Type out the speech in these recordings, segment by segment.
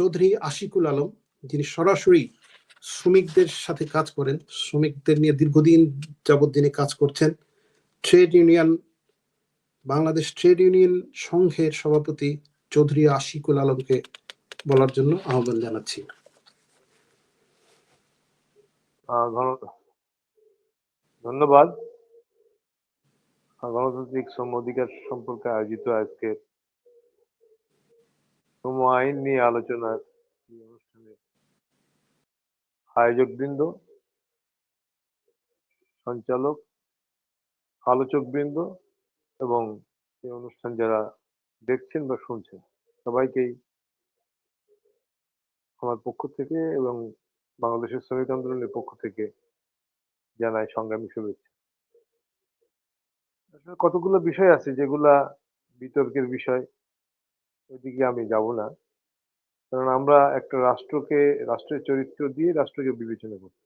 চৌধুরী আশিকুল আলম, যিনি সরাসরি শ্রমিকদের সাথে কাজ করেন, শ্রমিকদের নিয়ে দীর্ঘদিন যাবৎ যিনি কাজ করছেন, trade union, Bangladesh trade union সংঘের সভাপতি চৌধুরী আশিকুল আলমকে বলার জন্য আহ্বান জানাচ্ছি। ধন্যবাদ। গণতান্ত্রিক শ্রম অধিকার সম্পর্কে আয়োজিত আজকে শ্রম আইন নিয়ে আলোচনার আয়োজক বৃন্দ সঞ্চালক আলোচক বৃন্দ এবং এই অনুষ্ঠান যারা দেখছেন বা শুনছেন, সবাইকেই আমার পক্ষ থেকে এবং বাংলাদেশের শ্রমিক আন্দোলনের পক্ষ থেকে জানাই সংগ্রামী শুভেচ্ছা। আসলে কতগুলো বিষয় আছে যেগুলা বিতর্কের বিষয় ওইদিকে আমি যাব না। কারণ আমরা একটা রাষ্ট্রকে, রাষ্ট্রের চরিত্র দিয়ে রাষ্ট্রকে বিবেচনা করি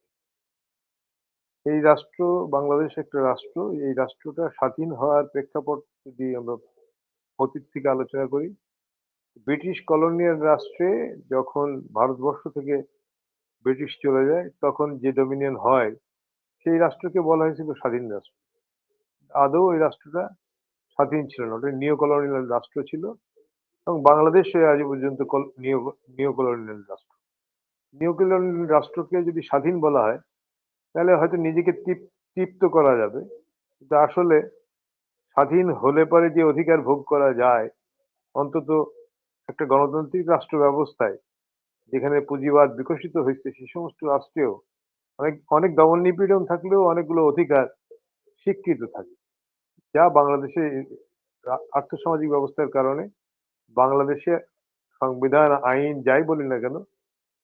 এই রাষ্ট্র, বাংলাদেশ একটা রাষ্ট্র, এই রাষ্ট্রটা স্বাধীন হওয়ার প্রেক্ষাপট যদি আমরা অতীত থেকে আলোচনা করি, ব্রিটিশ কলোনিয়াল রাষ্ট্রে যখন ভারতবর্ষ থেকে ব্রিটিশ চলে যায়, তখন যে ডোমিনিয়ন হয়, সেই রাষ্ট্রকে বলা হয়েছিল স্বাধীন রাষ্ট্র। আদৌ ওই রাষ্ট্রটা স্বাধীন ছিল না, ওটা নিও কলোনিয়াল রাষ্ট্র ছিল। এবং বাংলাদেশ আজ পর্যন্ত নিও কলোনিয়াল রাষ্ট্র। নিও কলোনিয়াল রাষ্ট্রকে যদি স্বাধীন বলা হয়, তাহলে হয়তো নিজেকে তৃপ- তৃপ্ত করা যাবে। কিন্তু আসলে স্বাধীন হলে পরে যে অধিকার ভোগ করা যায়, অন্তত একটা গণতান্ত্রিক রাষ্ট্র ব্যবস্থায়, যেখানে পুঁজিবাদ বিকশিত হয়েছে, সে সমস্ত রাষ্ট্রেও অনেক অনেক দমন নিপীড়ন থাকলেও অনেকগুলো অধিকার স্বীকৃত থাকে। যা বাংলাদেশে আর্থসামাজিক ব্যবস্থার কারণে বাংলাদেশে সংবিধান, আইন যাই বলি না কেন,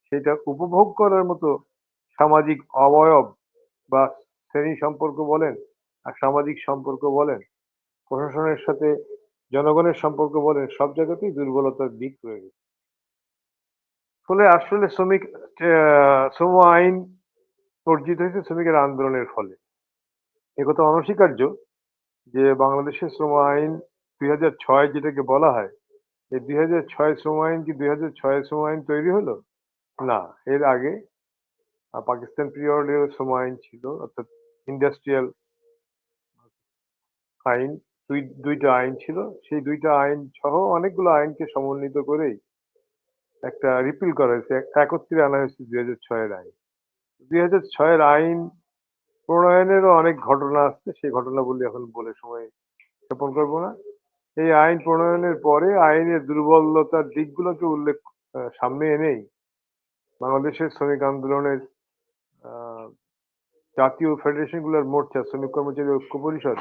সেটা উপভোগ করার মতো সামাজিক অবয়ব বা শ্রেণি সম্পর্ক বলেন, আর সামাজিক সম্পর্ক বলেন, প্রশাসনের সাথে জনগণের সম্পর্ক বলেন, সব জায়গাতেই দুর্বলতার দিক রয়ে গেছে। ফলে আসলে শ্রমিক শ্রম আইন অর্জিত হয়েছে শ্রমিকের আন্দোলনের ফলে। একথা অনস্বীকার্য যে বাংলাদেশের শ্রম আইন দুই ছয় যেটাকে বলা হয় এই দুই হাজার ছয় শ্রম আইন কি দুই হাজার ছয় শ্রম আইন তৈরি হলো? না, এর আগে পাকিস্তান পিরিয়ডের শ্রম আইন ছিল, অর্থাৎ ইন্ডাস্ট্রিয়াল আইন, দুই, দুইটা আইন ছিল, সেই দুইটা আইন সহ অনেকগুলো আইনকে সমন্বিত করেই একটা রিপিল করা হয়েছে এক- একত্রে আনা হয়েছে দুই হাজার ছয়ের আইন। দুই হাজার ছয়ের আইন প্রণয়নেরও অনেক ঘটনা আসছে সেই ঘটনাগুলি এখন বলে সময় ক্ষেপণ করব না। এই আইন প্রণয়নের পরে আইনের দুর্বলতার দিকগুলোকে উল্লেখ সামনে এনেই বাংলাদেশের শ্রমিক আন্দোলনের জাতীয় ফেডারেশনগুলোর মোর্চা, শ্রমিক কর্মচারী ঐক্য পরিষদ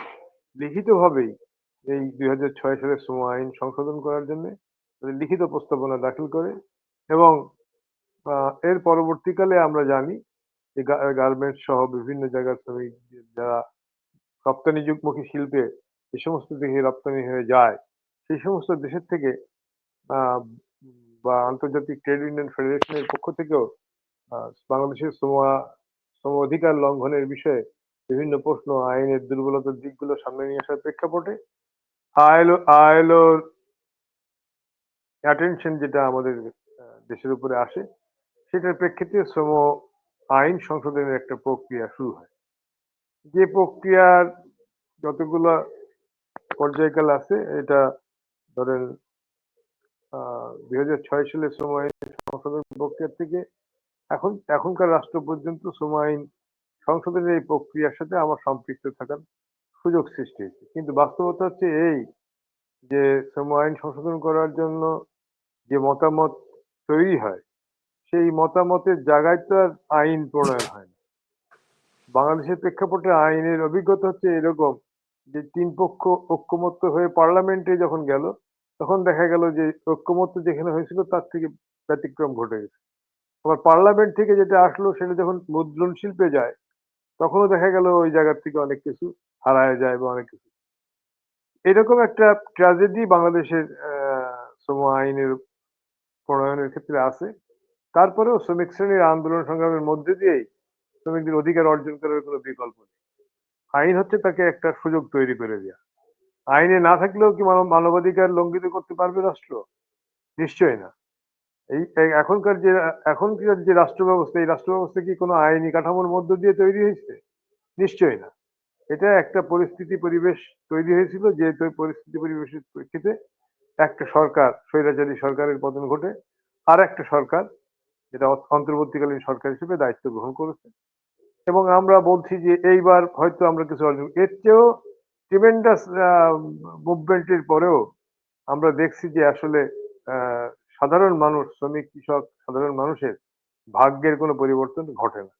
লিখিতভাবেই এই দুই হাজার ছয় সালের শ্রম আইন সংশোধন করার জন্য লিখিত প্রস্তাবনা দাখিল করে এবং এর পরবর্তীকালে আমরা জানি যে গার্মেন্টস সহ বিভিন্ন জায়গার শ্রমিক যারা রপ্তানি যুগমুখী শিল্পে যে সমস্ত দেশে রপ্তানি হয়ে যায় সেই সমস্ত দেশের থেকে বা আন্তর্জাতিক ট্রেড ইউনিয়ন ফেডারেশনের পক্ষ থেকেও বাংলাদেশের শ্রম শ্রম অধিকার লঙ্ঘনের বিষয়ে বিভিন্ন প্রশ্ন আইনের দুর্বলতার দিকগুলো সামনে নিয়ে আসার প্রেক্ষাপটে আইএলও আইএলওর অ্যাটেনশন যেটা আমাদের দেশের উপরে আসে, সেটার প্রেক্ষিতে শ্রম আইন সংশোধনের একটা প্রক্রিয়া শুরু হয়। যে প্রক্রিয়ার যতগুলো পর্যায়কাল আছে, এটা ধরেন দুই হাজার ছয় সালে শ্রম আইন সংশোধন প্রক্রিয়া থেকে এখন, এখনকার রাষ্ট্র পর্যন্ত শ্রম আইন সংশোধনের এই প্রক্রিয়ার সাথে আমার সম্পৃক্ত থাকার সুযোগ সৃষ্টি হয়েছে। কিন্তু বাস্তবতা হচ্ছে এই যে শ্রম আইন সংশোধন করার জন্য যে মতামত তৈরি হয়, সেই মতামতের জায়গায় তো আর আইন প্রণয়ন হয় না। বাংলাদেশের প্রেক্ষাপটে আইনের অভিজ্ঞতা হচ্ছে এরকম যে তিন পক্ষ ঐক্যমত্য হয়ে পার্লামেন্টে যখন গেল, তখন দেখা গেল যে ঐক্যমত্য যেখানে হয়েছিল তার থেকে ব্যতিক্রম ঘটে গেছে। আবার পার্লামেন্ট থেকে যেটা আসলো সেটা যখন মুদ্রণ শিল্পে যায়, তখনও দেখা গেল ওই জায়গার থেকে অনেক কিছু হারায় যায় বা অনেক কিছু। এরকম একটা ট্র্যাজেডি বাংলাদেশের শ্রম আইনের প্রণয়নের ক্ষেত্রে আছে। তারপরেও শ্রমিক শ্রেণির আন্দোলন সংগ্রামের মধ্যে দিয়েই শ্রমিকদের অধিকার অর্জন করার কোনো বিকল্প নেই। আইন হচ্ছে তাকে একটা সুযোগ তৈরি করে দেওয়া আইনে না থাকলেও কি মানব- মানবাধিকার লঙ্ঘিত করতে পারবে রাষ্ট্র? নিশ্চয়ই না। এই এখনকার যে এখনকার যে রাষ্ট্র ব্যবস্থা এই রাষ্ট্র ব্যবস্থা কি কোনো আইনি কাঠামোর মধ্য দিয়ে তৈরি হয়েছে? নিশ্চয়ই না। এটা একটা পরিস্থিতি পরিবেশ তৈরি হয়েছিল, যে পরিস্থিতি পরিবেশের প্রেক্ষিতে একটা সরকার, স্বৈরাচারী সরকারের পতন ঘটে আর একটা সরকার, যেটা অন্তর্বর্তীকালীন সরকার হিসেবে দায়িত্ব গ্রহণ করেছে এবং আমরা বলছি যে এইবার হয়তো আমরা কিছু অর্জন এর চেয়েও ট্রিমেন্ডাস মুভমেন্টের পরেও আমরা দেখছি যে আসলে সাধারণ মানুষ, শ্রমিক, কৃষক, সাধারণ মানুষের ভাগ্যের কোনো পরিবর্তন ঘটে না।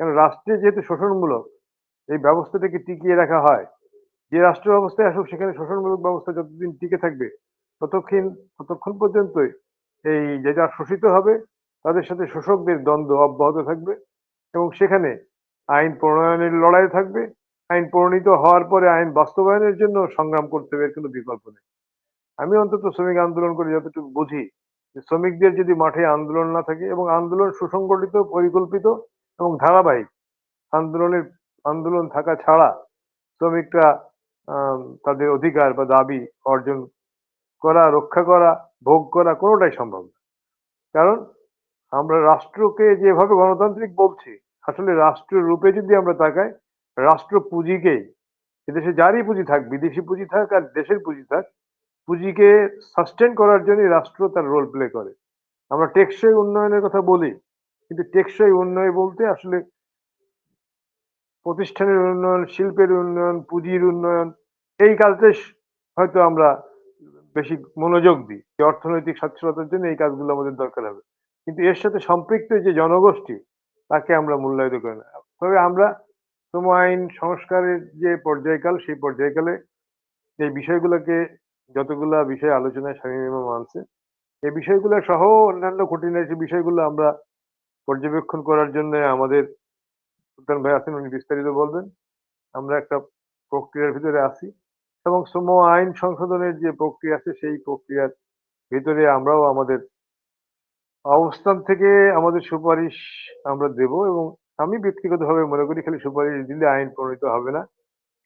কেন রাষ্ট্রে যেহেতু শোষণমূলক, এই ব্যবস্থাটাকে টিকিয়ে রাখা হয়, যে রাষ্ট্র ব্যবস্থায় আসুক, সেখানে শোষণমূলক ব্যবস্থা যতদিন টিকে থাকবে, ততক্ষণ ততক্ষণ পর্যন্তই এই যেটা শোষিত হবে, তাদের সাথে শোষকদের দ্বন্দ্ব অব্যাহত থাকবে এবং সেখানে আইন প্রণয়নের লড়াই থাকবে। আইন প্রণীত হওয়ার পরে আইন বাস্তবায়নের জন্য সংগ্রাম করতে হবে, এর কোনো বিকল্প নেই। আমি অন্তত শ্রমিক আন্দোলন করে যতটুকু বুঝি যে শ্রমিকদের যদি মাঠে আন্দোলন না থাকে এবং আন্দোলন সুসংগঠিত, পরিকল্পিত এবং ধারাবাহিক আন্দোলনের, আন্দোলন থাকা ছাড়া শ্রমিকরা তাদের অধিকার বা দাবি অর্জন করা, রক্ষা করা, ভোগ করা কোনোটাই সম্ভব না। কারণ আমরা রাষ্ট্রকে যেভাবে গণতান্ত্রিক বলছি আসলে রাষ্ট্র রূপে যদি আমরা তাকাই, রাষ্ট্র পুঁজিকেই এদেশে যারই পুঁজি থাক, বিদেশি পুঁজি থাক আর দেশের পুঁজি থাক, পুঁজিকে সাস্টেন করার জন্য রাষ্ট্র তার রোল প্লে করে। আমরা টেকসই উন্নয়নের কথা বলি, কিন্তু টেকসই উন্নয়ন বলতে আসলে প্রতিষ্ঠানের উন্নয়ন, শিল্পের উন্নয়ন, পুঁজির উন্নয়ন, এই কাজটা হয়তো আমরা বেশি মনোযোগ দিই যে অর্থনৈতিক সচ্ছলতার জন্য এই কাজগুলো আমাদের দরকার হবে। কিন্তু এর সাথে সম্পৃক্ত যে জনগোষ্ঠী তাকে আমরা মূল্যায়িত করি না। তবে আমরা শ্রম আইন সংস্কারের যে পর্যায়কাল, সেই পর্যায়কালে এই বিষয়গুলোকে যতগুলা বিষয় আলোচনায় স্বামী মানছে এই বিষয়গুলো সহ অন্যান্য খুঁটিনাটি বিষয়গুলো আমরা পর্যবেক্ষণ করার জন্য আমাদের সুলতান ভাই আছেন, উনি বিস্তারিত বলবেন। আমরা একটা প্রক্রিয়ার ভিতরে আছি এবং শ্রম আইন সংশোধনের যে প্রক্রিয়া আছে, সেই প্রক্রিয়ার ভিতরে আমরাও আমাদের অবস্থান থেকে আমাদের সুপারিশ আমরা দেব এবং আমি ব্যক্তিগতভাবে মনে করি খালি সুপারিশ দিলে আইন প্রণীত হবে না।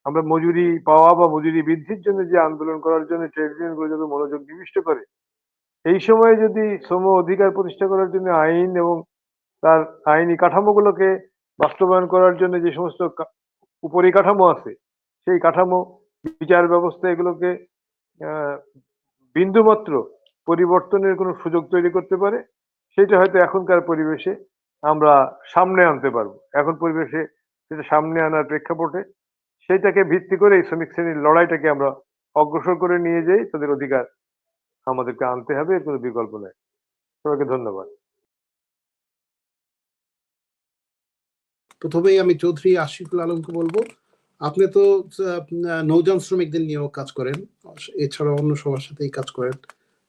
আমরা মজুরি পাওয়া বা মজুরি বৃদ্ধির জন্য যে আন্দোলন করার জন্য ট্রেড ইউনিয়নগুলো যত মনোযোগ নিবিষ্ট করে, এই সময়ে যদি শ্রম অধিকার প্রতিষ্ঠা করার জন্য আইন এবং তার আইনি কাঠামোগুলোকে বাস্তবায়ন করার জন্য যে সমস্ত উপরিকাঠামো আছে, সেই কাঠামো বিচার ব্যবস্থা এগুলোকে বিন্দুমাত্র পরিবর্তনের কোনো সুযোগ তৈরি করতে পারে। সেটা হয়তো এখনকার পরিবেশে আমরা সামনে আনতে পারব। এখন পরিবেশে সেটা সামনে আনার প্রেক্ষাপটে সেইটাকে ভিত্তি করে শ্রমিক শ্রেণির লড়াইটাকে আমরা অগ্রসর করে নিয়ে যাই তাদের অধিকার আমাদেরকে আনতে হবে, এর কোনো বিকল্প নেই। সবাইকে ধন্যবাদ। প্রথমেই আমি চৌধুরী আশিকুল আলমকে বলব, আপনি তো নৌযান শ্রমিকদের নিয়েও কাজ করেন এছাড়া অন্য সবার সাথেই কাজ করেন।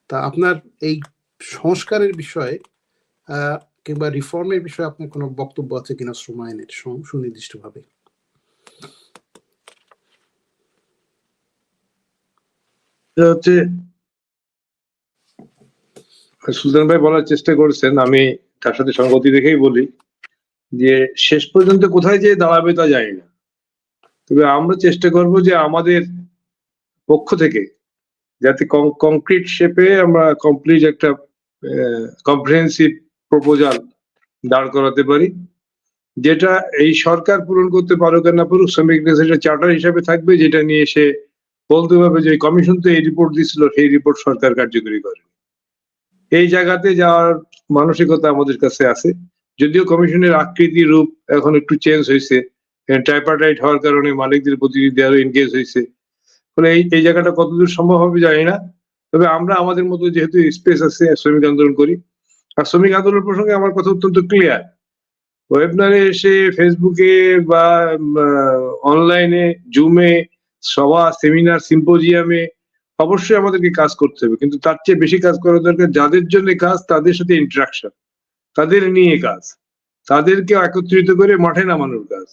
তা আপনার এই সংস্কারের বিষয়ে কিংবা রিফর্মের বিষয়ে আপনার কোনো বক্তব্য আছে কিনা শ্রম আইনের সুনির্দিষ্টভাবে? হচ্ছে সুলতান ভাই বলার চেষ্টা করেছেন, আমি তার সাথে সঙ্গতি রেখেই বলি যে, শেষ পর্যন্ত কোথায় যে দাঁড়াবে তা জানি না। তবে আমরা চেষ্টা করব যে আমাদের পক্ষ থেকে যাতে কংক্রিট শেপে আমরা কমপ্লিট একটা কম্প্রিহেন্সিভ প্রপোজাল দাঁড় করাতে পারি। যেটা এই সরকার পূরণ করতে পারুক আর না পারুক শ্রমিকদের সেটা চার্টার হিসাবে থাকবে, যেটা নিয়ে সে বলতে পারবে যে কমিশন তো এই রিপোর্ট দিছিল সেই রিপোর্ট সরকার কার্যকরী করে। এই জায়গাতে যাওয়ার মানসিকতা আমাদের কাছে আছে। যদিও কমিশনের আকৃতি রূপ এখন একটু চেঞ্জ হয়েছে টাইপাটাইট হওয়ার কারণে মালিকদের প্রতিনিধি আরও এনগেজ হয়েছে। ফলে এই এই জায়গাটা কতদূর সম্ভব হবে জানি না। তবে আমরা আমাদের মতো যেহেতু স্পেস আছে, শ্রমিক আন্দোলন করি আর শ্রমিক আন্দোলন প্রসঙ্গে আমার কথা অত্যন্ত ক্লিয়ার ওয়েবনারে এসে ফেসবুকে বা অনলাইনে জুমে সভা সেমিনার সিম্পোজিয়ামে অবশ্যই আমাদেরকে কাজ করতে হবে। কিন্তু তার চেয়ে বেশি কাজ করা দরকার যাদের জন্য কাজ, তাদের সাথে ইন্টারাকশন তাদের নিয়ে কাজ, তাদেরকে একত্রিত করে মাঠে নামানোর কাজ।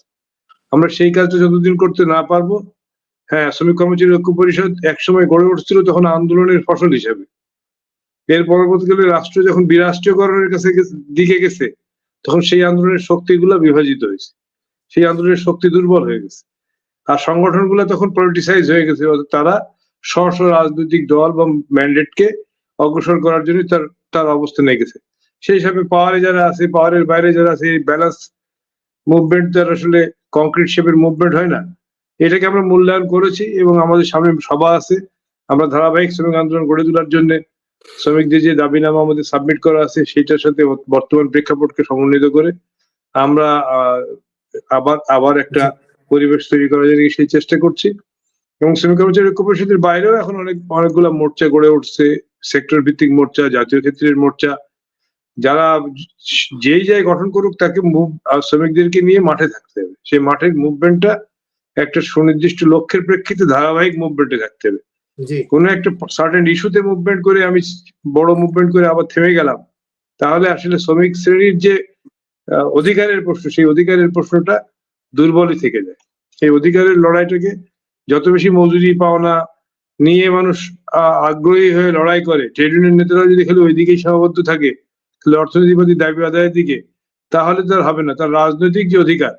আমরা সেই কাজটা যতদিন করতে না পারব হ্যাঁ শ্রমিক কর্মচারী ঐক্য পরিষদ একসময় গড়ে উঠছিল তখন আন্দোলনের ফসল হিসাবে। এর পরবর্তীকালে রাষ্ট্র যখন বিরাষ্ট্রীয়করণের কাছে দিকে গেছে, তখন সেই আন্দোলনের শক্তিগুলো বিভাজিত হয়েছে। সেই আন্দোলনের শক্তি দুর্বল হয়ে গেছে। আর সংগঠনগুলো তখন পলিটিসাইজ হয়ে গেছে। তারা স্ব রাজনৈতিক দল বা ম্যান্ডেটকে অগ্রসর করার জন্য তার তার অবস্থান গেছে। সেই হিসাবে পাওয়ারে যারা আছে পাওয়ারের বাইরে যারা আছে, এই ব্যালেন্স মুভমেন্ট যারা আসলে কংক্রিট শেপের মুভমেন্ট হয় না। এটাকে আমরা মূল্যায়ন করেছি এবং আমাদের সামনে সভা আছে। আমরা ধারাবাহিক শ্রমিক আন্দোলন গড়ে তোলার জন্য শ্রমিকদের যে দাবিনামা আমাদের সাবমিট করা আছে সেটার সাথে বর্তমান প্রেক্ষাপটকে সমন্বিত করে আমরা আবার আবার একটা পরিবেশ তৈরি করার জন্য সেই চেষ্টা করছি। এবং শ্রমিক কর্মচারী ঐক্য পরিষদের বাইরেও এখন অনেক অনেকগুলো মোর্চা গড়ে উঠছে সেক্টর ভিত্তিক মোর্চা জাতীয় ক্ষেত্রের মোর্চা। যারা যেই জায়গায় গঠন করুক তাকে মুভ শ্রমিকদেরকে নিয়ে মাঠে থাকতে হবে। সেই মাঠের মুভমেন্টটা একটা সুনির্দিষ্ট লক্ষ্যের প্রেক্ষিতে ধারাবাহিক মুভমেন্টে থাকতে হবে। কোনো একটা সার্টেন ইস্যুতে মুভমেন্ট করে আমি বড় মুভমেন্ট করে আবার থেমে গেলাম, তাহলে আসলে শ্রমিক শ্রেণির যে অধিকারের প্রশ্ন, সেই অধিকারের প্রশ্নটা দুর্বলই থেকে যায়। সেই অধিকারের লড়াইটাকে যত বেশি মজুরি পাওনা নিয়ে মানুষ আগ্রহী হয়ে লড়াই করে ট্রেড ইউনিয়ন নেতারা যদি খালি ওই দিকেই সীমাবদ্ধ থাকে, তাহলে অর্থনীতিবাদী দাবি আদায়ের দিকে, তাহলে তার হবে না। তার রাজনৈতিক যে অধিকার,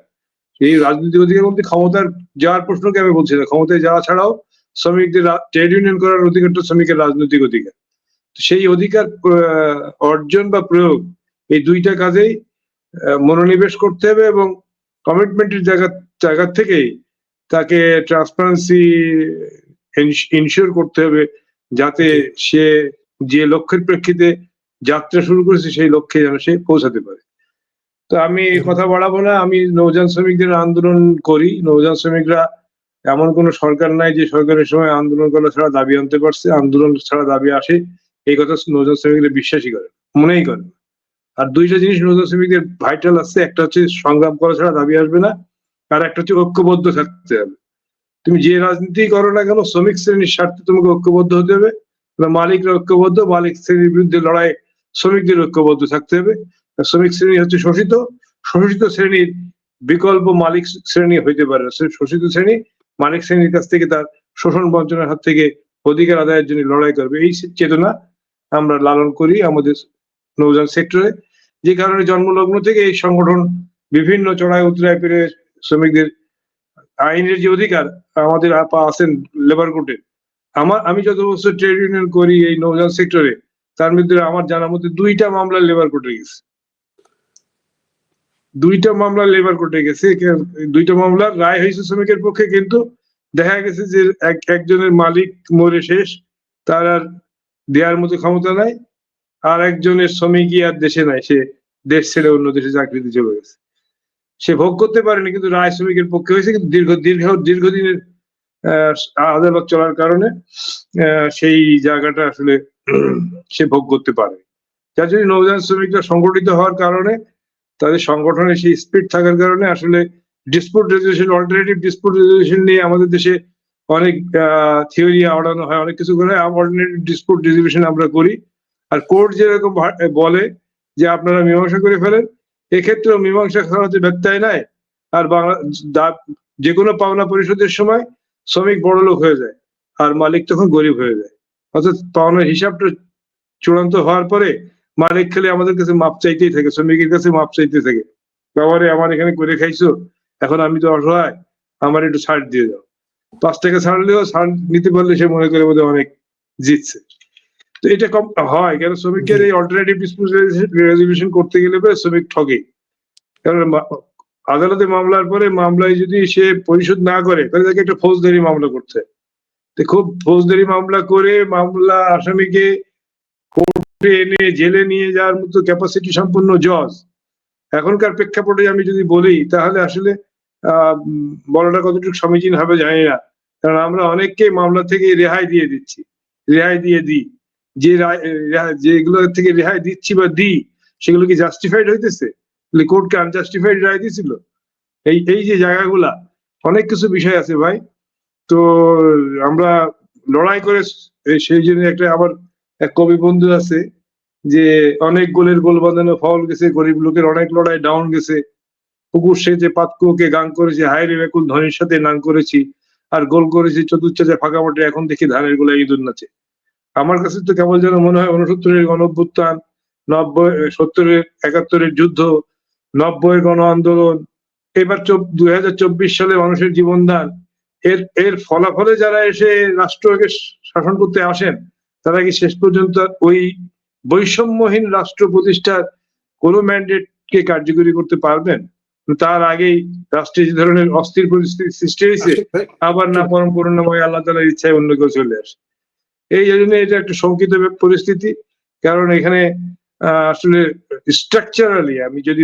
এই রাজনৈতিক অধিকার বলতে ক্ষমতার যাওয়ার প্রশ্নকে আমি বলছি না। ক্ষমতায় যাওয়া ছাড়াও শ্রমিকদের ট্রেড ইউনিয়ন করার অধিকারটা শ্রমিকের রাজনৈতিক অধিকার। তো সেই অধিকার অর্জন বা প্রয়োগ এই দুইটা কাজেই মনোনিবেশ করতে হবে এবং কমিটমেন্টের জায়গা জায়গা থেকেই তাকে ট্রান্সপারেন্সি ইনশিওর করতে হবে যাতে সে যে লক্ষ্যের প্রেক্ষিতে যাত্রা শুরু করেছে সেই লক্ষ্যে যেন সে পৌঁছাতে পারে। তো আমি কথা বাড়াবো না আমি নৌযান শ্রমিকদের আন্দোলন করি। নৌযান শ্রমিকরা এমন কোনো সরকার নাই যে সরকারের সময় আন্দোলন করা ছাড়া দাবি আনতে পারছে, আন্দোলন ছাড়া দাবি আসে, এই কথা নৌযান শ্রমিকরা বিশ্বাসই করে মনেই করে আর দুইটা জিনিস নৌযান শ্রমিকদের ভাইটাল আছে, একটা হচ্ছে সংগ্রাম করা ছাড়া দাবি আসবে না, আর একটা হচ্ছে ঐক্যবদ্ধ থাকতে হবে তুমি যে রাজনীতি করো না কেন, শ্রমিক শ্রেণির স্বার্থে তোমাকে ঐক্যবদ্ধ হতে হবে মালিকরা ঐক্যবদ্ধ, মালিক শ্রেণির বিরুদ্ধে লড়াই শ্রমিকদের ঐক্যবদ্ধ থাকতে হবে শ্রমিক শ্রেণি হচ্ছে শোষিত শোষিত শ্রেণির বিকল্প মালিক শ্রেণি হইতে পারে না। শোষিত শ্রেণি মালিক শ্রেণির কাছ থেকে তার শোষণ বঞ্চনার হাত থেকে অধিকার আদায়ের জন্য লড়াই করবে। এই চেতনা আমরা লালন করি আমাদের নৌযান সেক্টরে। যে কারণে জন্মলগ্ন থেকে এই সংগঠন বিভিন্ন চড়াই উতরায় পেরে শ্রমিকদের আইনের যে অধিকার আমাদের আপা আছেন লেবার কোর্টে আমার আমি যত বছর ট্রেড ইউনিয়ন করি এই নৌযান সেক্টরে, তার মধ্যে আমার জানার মধ্যে দুইটা মামলা লেবার কোর্টে গেছে। দুইটা মামলা লেবার কোর্টে গেছে দুইটা মামলার রায় হয়েছে শ্রমিকের পক্ষে, কিন্তু দেখা গেছে যে এক, একজনের মালিক মরে শেষ, তার আর দেওয়ার মতো ক্ষমতা নাই, আর একজনের শ্রমিকই আর দেশে নাই, সে দেশ ছেড়ে অন্য দেশে চাকরিতে চলে গেছে। সে ভোগ করতে পারেনি, কিন্তু রায় শ্রমিকের পক্ষে হয়েছে, কিন্তু দীর্ঘ দীর্ঘ, দীর্ঘদিনের আদালত চলার কারণে সেই জায়গাটা আসলে সে ভোগ করতে পারে যার জন্য নৌযান শ্রমিকরা সংগঠিত হওয়ার কারণে তাদের সংগঠনে সেই স্পিড থাকার কারণে আসলে dispute resolution alternative dispute resolution নিয়ে আমাদের দেশে অনেক থিওরি আওড়ানো হয়, অনেক কিছু করে অল্টারনেটিভ ডিসপুট রেজলিউশন আমরা করি। আর কোর্ট যেরকম বলে যে আপনারা মীমাংসা করে ফেলেন, এক্ষেত্রেও মীমাংসা করাতে ব্যত্যয় নাই। আর বাংলা যে কোনো পাওনা পরিশোধের সময় শ্রমিক বড় লোক হয়ে যায়, আর মালিক তখন গরিব হয়ে যায়। অর্থাৎ পাওনার হিসাবটা চূড়ান্ত হওয়ার পরে মালিক খেলে আমাদের কাছে মাপ চাইতেই থাকে, শ্রমিকের কাছে মাপ চাইতে থাকে। বাবারে, আমার এখানে করে খাইছো? এখন আমি তো অসহায়, আমার একটু ছাড় দিয়ে দাও। পাঁচ টাকা ছাড়লেও ছাড় নিতে পারলে সে মনে করে বোধহয় অনেক জিতছে। তো এটা কম হয়, কেন শ্রমিকের এই অল্টারনেটিভ ডিসপিউট রেজলিউশন করতে গেলে শ্রমিক ঠকে কারণ আদালতে মামলার পরে মামলায় যদি সে পরিশোধ না করে, তাহলে তাকে একটা ফৌজদারি মামলা করতে খুব ফৌজদারি মামলা করে মামলা আসামিকে কোর্টে এনে জেলে নিয়ে যাওয়ার মতো ক্যাপাসিটি সম্পন্ন জজ। এখনকার প্রেক্ষাপটে আমি যদি বলি, তাহলে আসলে বলাটা কতটুকু সমীচীন হবে জানি না। কারণ আমরা অনেককে মামলা থেকে রেহাই দিয়ে দিচ্ছি, রেহাই দিয়ে দিই। যে যেগুলো থেকে রেহাই দিচ্ছি বা দিই, সেগুলো কি জাস্টিফাইড হইতেছে? কোর্টকে আনজাস্টিফাইড রায় দিয়েছিল? এই এই যে জায়গাগুলা, অনেক কিছু বিষয় আছে ভাই। তো আমরা লড়াই করে, সেই জন্য একটা আবার এক কবি বন্ধু আছে যে অনেক গোলের গোল বাঁধানো ফল গেছে, গরিব লোকের অনেক লড়াই ডাউন গেছে। পুকুর সেজে পাতকুকে গান করেছে, হায় রে ধনির সাথে নান করেছি আর গোল করেছি চতুর্চাচে ফাঁকা মাঠে এখন দেখি ধানের গোলা ইঁদুর নাচে। আমার কাছে তো কেবল যেন মনে হয় উনসত্তরের গণঅভ্যুত্থান, নব্বই, সত্তরের একাত্তরের যুদ্ধ নব্বই গণ আন্দোলন, এবার দুই হাজার চব্বিশ সালে মানুষের জীবনদান। এর এর ফলাফলে যারা এসে রাষ্ট্রকে শাসন করতে আসেন তারা কি শেষ পর্যন্ত ওই বৈষম্যহীন রাষ্ট্র প্রতিষ্ঠার কোনো ম্যান্ডেট কে কার্যকরী করতে পারবেন? তার আগেই রাষ্ট্রে যে ধরনের অস্থির পরিস্থিতি সৃষ্টি হয়েছে আবার না পরম করুণাময় আল্লাহ তালার ইচ্ছায় অন্য কেউ চলে আসে। এই জন্য এটা একটা শঙ্কিত পরিস্থিতি কারণ এখানে আহ, আসলে স্ট্রাকচারালি আমি যদি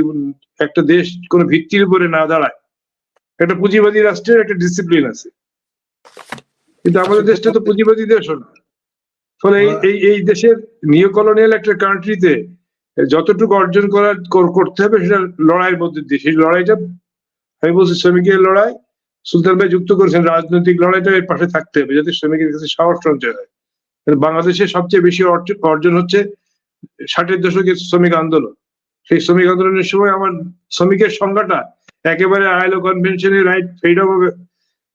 একটা দেশ কোনো ভিত্তির উপরে না দাঁড়ায় একটা পুঁজিবাদী রাষ্ট্রের একটা ডিসিপ্লিন আছে। কিন্তু আমাদের দেশটা তো পুঁজিবাদী দেশও না। ফলে এই- এই দেশের নিও কলোনিয়াল একটা কান্ট্রিতে যতটুকু অর্জন করার করতে হবে সেটা লড়াইয়ের মধ্যে দিয়ে। সেই লড়াইটা আমি বলছি শ্রমিকের লড়াই সুলতান ভাই যুক্ত করেছেন রাজনৈতিক লড়াইটা এর পাশে থাকতে হবে যাতে শ্রমিকের কাছে সাহস সঞ্চয় হয়। বাংলাদেশে সবচেয়ে বেশি অর্জ- অর্জন হচ্ছে ষাটের দশকের শ্রমিক আন্দোলন। সেই শ্রমিক আন্দোলনের সময় আমার শ্রমিকের সংজ্ঞাটা একেবারে আইলো কনভেনশনের রাইট ফ্রিডম অফ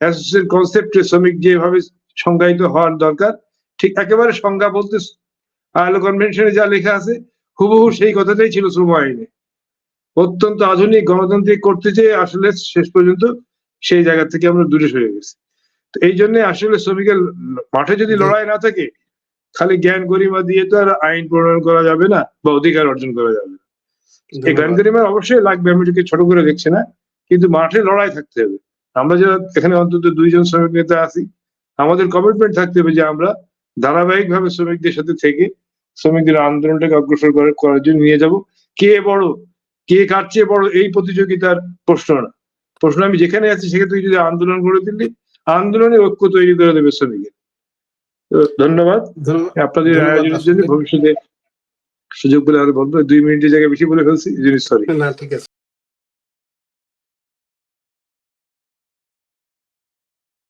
অ্যাসোসিয়েশন কনসেপ্টে শ্রমিক যেভাবে সংজ্ঞায়িত হওয়ার দরকার ঠিক একেবারে সংজ্ঞা বলতে আইলো কনভেনশনে যা লেখা আছে হুবহু সেই কথাটাই ছিল শ্রম আইনে। অত্যন্ত আধুনিক গণতান্ত্রিক করতে যেয়ে আসলে শেষ পর্যন্ত সেই জায়গা থেকে আমরা দূরে সরে গেছি। তো এই জন্য আসলে শ্রমিকের মাঠে যদি লড়াই না থাকে খালি জ্ঞান গরিমা দিয়ে তো আর আইন প্রণয়ন করা যাবে না বা অধিকার অর্জন করা যাবে না। এই জ্ঞান। গরিমা অবশ্যই লাগবে আমি এটাকে ছোট করে দেখছি না। কিন্তু মাঠে লড়াই থাকতে হবে। আমরা যারা এখানে অন্তত দুইজন শ্রমিক নেতা আছি আমাদের কমিটমেন্ট থাকতে হবে যে আমরা ধারাবাহিক ভাবে শ্রমিকদের সাথে থেকে শ্রমিকদের আন্দোলনটাকে অগ্রসর করে করার জন্য নিয়ে যাব। কে বড়? কে কার চেয়ে বড়? এই প্রতিযোগিতার প্রশ্ন না। প্রশ্ন আমি যেখানে আছি সেখানে তুই যদি আন্দোলন করে দিলি আন্দোলনে ঐক্য তৈরি করে দেবে শ্রমিকের। তো ধন্যবাদ। ধন্যবাদ। আপনাদের আয়োজনের জন্য ভবিষ্যতে সুযোগ পেলে আরও বলব দুই মিনিটের জায়গায় বেশি বলে ফেলছি। জিনিস সরি না ঠিক আছে।